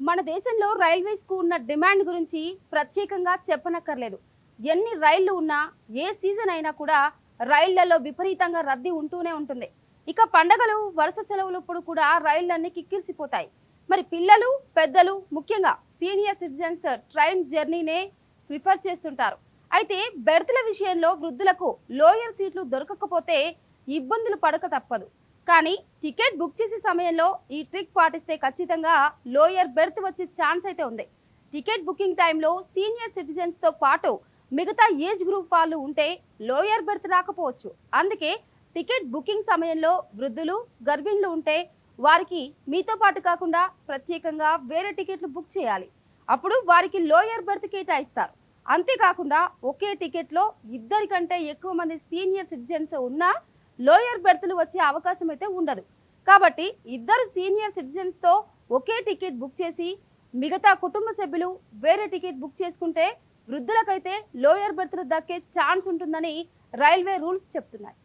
మన దేశంలో రైల్వేస్కు ఉన్న డిమాండ్ గురించి ప్రత్యేకంగా చెప్పనక్కర్లేదు. ఎన్ని రైళ్ళు ఉన్నా ఏ సీజన్ అయినా కూడా రైళ్ళలో విపరీతంగా రద్దీ ఉంటూనే ఉంటుంది. ఇక పండగలు వరుస సెలవులప్పుడు కూడా రైళ్ళన్నీ కిక్కిరిసిపోతాయి. మరి పిల్లలు పెద్దలు ముఖ్యంగా సీనియర్ సిటిజన్స్ ట్రైన్ జర్నీనే ప్రిఫర్ చేస్తుంటారు. అయితే బెర్తుల విషయంలో వృద్ధులకు లోయర్ సీట్లు దొరకకపోతే ఇబ్బందులు పడక తప్పదు. కానీ టికెట్ బుక్ చేసే సమయంలో ఈ ట్రిక్ పాటిస్తే ఖచ్చితంగా లోయర్ బెర్త్ వచ్చే ఛాన్స్ అయితే ఉంది. టికెట్ బుకింగ్ టైంలో సీనియర్ సిటిజన్స్తో పాటు మిగతా ఏజ్ గ్రూప్ వాళ్ళు ఉంటే లోయర్ బెర్త్ రాకపోవచ్చు. అందుకే టికెట్ బుకింగ్ సమయంలో వృద్ధులు గర్భిణులు ఉంటే వారికి మీతో పాటు కాకుండా ప్రత్యేకంగా వేరే టికెట్లు బుక్ చేయాలి. అప్పుడు వారికి లోయర్ బెర్త్ కేటాయిస్తారు. అంతేకాకుండా ఒకే టికెట్లో ఇద్దరికంటే ఎక్కువ మంది సీనియర్ సిటిజన్స్ ఉన్నా లోయర్ బెర్త్లు వచ్చే అవకాశం అయితే ఉండదు. కాబట్టి ఇద్దరు సీనియర్ సిటిజన్స్తో ఒకే టికెట్ బుక్ చేసి మిగతా కుటుంబ సభ్యులు వేరే టికెట్ బుక్ చేసుకుంటే వృద్ధులకైతే లోయర్ బెర్త్లు దక్కే ఛాన్స్ ఉంటుందని రైల్వే రూల్స్ చెప్తున్నాయి.